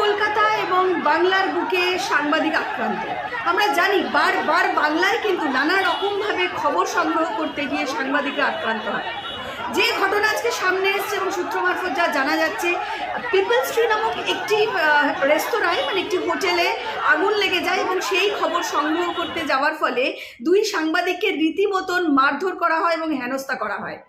কলকাতা এবং বাংলার বুকে সাংবাদিক আক্রান্ত। আমরা জানি বারবার বাংলায় কিন্তু নানা রকমভাবে খবর সংগ্রহ করতে গিয়ে সাংবাদিকরা আক্রান্ত হয়। যে ঘটনা আজকে সামনে এসছে এবং সূত্র মারফত যা জানা যাচ্ছে, পিপল স্ট্রি নামক একটি রেস্তোরাঁয় মানে একটি হোটেলে আগুন লেগে যায় এবং সেই খবর সংগ্রহ করতে যাওয়ার ফলে দুই সাংবাদিককে রীতিমতন মারধর করা হয় এবং হেনস্থা করা হয়।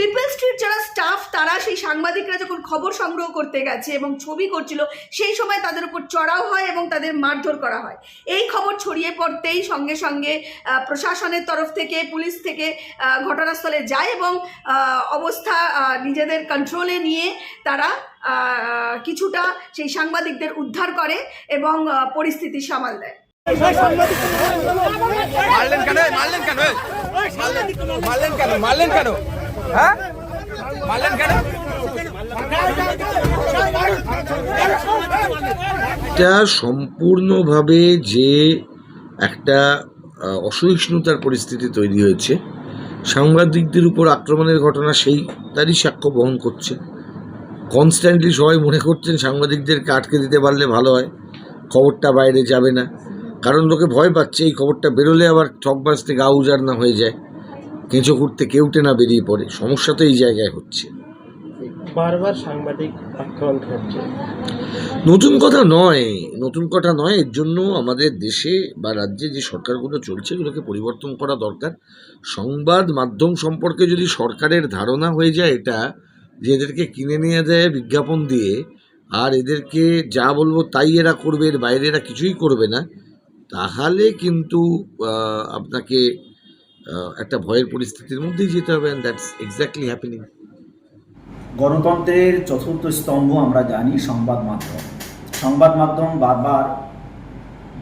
পিপল স্ট্রিট যারা স্টাফ, তারা সেই সাংবাদিকরা যখন খবর সংগ্রহ করতে গেছে এবং ছবি করছিল, সেই সময় তাদের উপর চড়াও হয় এবং তাদের মারধর করা হয়। এই খবর ছড়িয়ে পড়তেই সঙ্গে সঙ্গে প্রশাসনের তরফ থেকে, পুলিশ থেকে ঘটনাস্থলে যায় এবং অবস্থা নিজেদের কন্ট্রোলে নিয়ে তারা কিছুটা সেই সাংবাদিকদের উদ্ধার করে এবং পরিস্থিতি সামাল দেয়। মারলেন কেন? এই, মারলেন কেন? এই? মারলেন মারলেন কেন? মারলেন কেন? হ্যাঁ? মারলেন কেন? এটা সম্পূর্ণভাবে যে একটা অসহিষ্ণুতার পরিস্থিতি তৈরি হয়েছে সাংবাদিকদের উপর আক্রমণের ঘটনা সেই তারই সাক্ষ্য বহন করছে। কনস্ট্যান্টলি সবাই মনে করছেন সাংবাদিকদেরকে আটকে দিতে পারলে ভালো হয়, খবরটা বাইরে যাবে না। কারণ লোকে ভয় পাচ্ছে এই খবরটা বেরোলে আবার ঠকবাজ গা উজার না হয়ে যায়। কেঁচো করতে কেউটে না বেরিয়ে পড়ে। সমস্যা তো এই জায়গায় হচ্ছে। বারবার সাংবাদিক নতুন কথা নয়, নতুন কথা নয়, এর জন্য আমাদের দেশে বা রাজ্যে যে সরকারগুলো চলছে, এগুলোকে পরিবর্তন করা দরকার। সংবাদ মাধ্যম সম্পর্কে যদি সরকারের ধারণা হয়ে যায় এটা, যে এদেরকে কিনে নিয়ে দেয় বিজ্ঞাপন দিয়ে, আর এদেরকে যা বলব তাই এরা করবে, এর বাইরে এরা কিছুই করবে না, তাহলে কিন্তু আপনাকে একটা ভয়ের পরিস্থিতির মধ্যেই যেতে হবে অ্যান্ড দ্যাটস এক্স্যাক্টলি হ্যাপেনিং গণতন্ত্রের চতুর্থ স্তম্ভ আমরা জানি সংবাদ মাধ্যম। সংবাদ মাধ্যম বারবার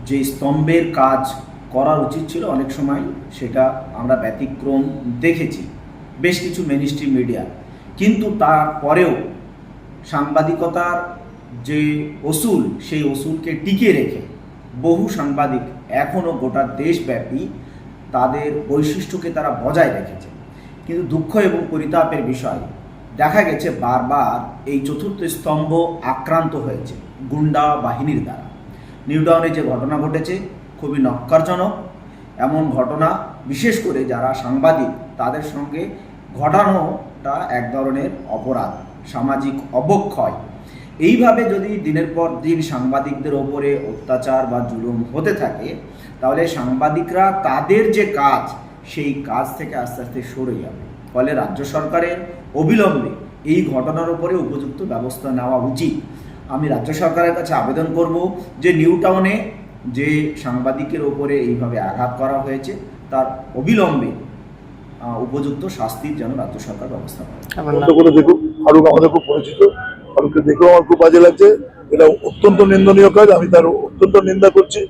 যে স্তম্ভের কাজ করার উচিত ছিল, অনেক সময় সেটা আমরা ব্যতিক্রম দেখেছি, বেশ কিছু মেনিস্ট্রি মিডিয়া কিন্তু তারপরেও সাংবাদিকতার যে অসুল সেই অসুলকে টিকিয়ে রেখে বহু সাংবাদিক এখনও গোটা দেশব্যাপী তাদের বৈশিষ্ট্যকে তারা বজায় রেখেছে। কিন্তু দুঃখ এবং পরিতাপের বিষয় দেখা গেছে বারবার এই চতুর্থ স্তম্ভ আক্রান্ত হয়েছে গুন্ডা বাহিনীর দ্বারা। নিউটাউনে যে ঘটনা ঘটেছে খুবই নক্কারজনক এমন ঘটনা, বিশেষ করে যারা সাংবাদিক, তাদের সঙ্গে ঘটানোটা এক ধরনের অপরাধ, সামাজিক অবক্ষয়। এইভাবে যদি দিনের পর দিন সাংবাদিকদের ওপরে অত্যাচার বা জুলুম হতে থাকে, তাহলে সাংবাদিকরা তাদের যে কাজ, সেই কাজ থেকে আস্তে আস্তে সরে যাবে। ফলে রাজ্য সরকারের অবিলম্বে এই ঘটনার উপরে উপযুক্ত ব্যবস্থা নেওয়া উচিত। আমি রাজ্য সরকারের কাছে আবেদন করব যে নিউ টাউনে যে সাংবাদিকের ওপরে এইভাবে আঘাত করা হয়েছে তার অবিলম্বে আহ, উপযুক্ত শাস্তির যেন রাজ্য সরকার ব্যবস্থা করে দেখুক ফারুক আমাদের খুব পরিচিত। ফারুককে দেখেও আমার খুব বাজে লাগছে। এটা অত্যন্ত নিন্দনীয় কাজ আমি তার অত্যন্ত নিন্দা করছি।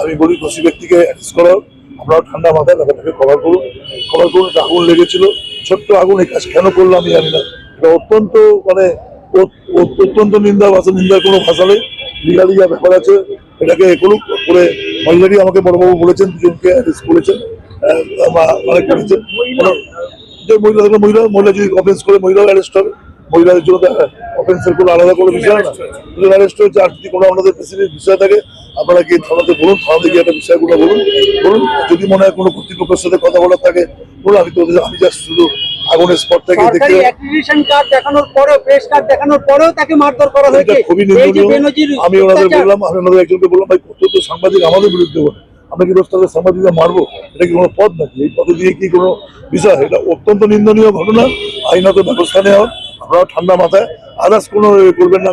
আমি বলি দোষী ব্যক্তিকে অ্যারেস্ট করা। আমরাও ঠান্ডা মাথায় ব্যাপারটাকে কভার করুন কভার করুন একটা আগুন লেগেছিল ছোট্ট আগুন এই কাজ কেন করল আমি জানি না। এটা অত্যন্ত মানে অত্যন্ত নিন্দা ভাষা নিন্দার কোনো ভাষা নেই। লিগালি যা ব্যাপার আছে এটাকে এ করুক করে অলরেডি আমাকে বড়বাবু বলেছেন দুজনকে অ্যারেস্ট করেছেন অনেক করেছেন যে মহিলা থাকলে মহিলা মহিলা যদি অফেন্স করে মহিলাও অ্যারেস্ট হবে। মহিলাদের জন্য অফেন্সের কোনো আলাদা কোনো বিষয় না। দুজন অ্যারেস্ট হয়েছে আর যদি কোনো আপনাদের স্পেসিফিক বিষয় থাকে আপনারা গিয়ে থানাতে বলুন থানাতে গিয়ে একটা বিষয়গুলো বলুন বলুন যদি মনে হয় কোনো কর্তৃপক্ষের সাথে কথা বলার থাকে বলুন আমি তো আমি জাস্ট শুধু আগুনের স্পট দেখতে কার্ড দেখানোর পরেও প্রেস কার্ড দেখানোর পরেও তাকে মারধর করা হয়েছে। খুবই নিন্দনীয়। আমি ওনাদের বললাম আমি ওনাদের একজনকে বললাম ভাই কত তো সাংবাদিক আমাদের বিরুদ্ধে বলে আমরা কি সাংবাদিকরা মারবো? এটা কি কোনো পথ নাকি? এই পথে দিয়ে কি কোনো বিষয়? এটা অত্যন্ত নিন্দনীয় ঘটনা। আইনত ব্যবস্থা নেওয়া। আপনারা ঠান্ডা মাথায়। আদার্স কোনো করবেন না।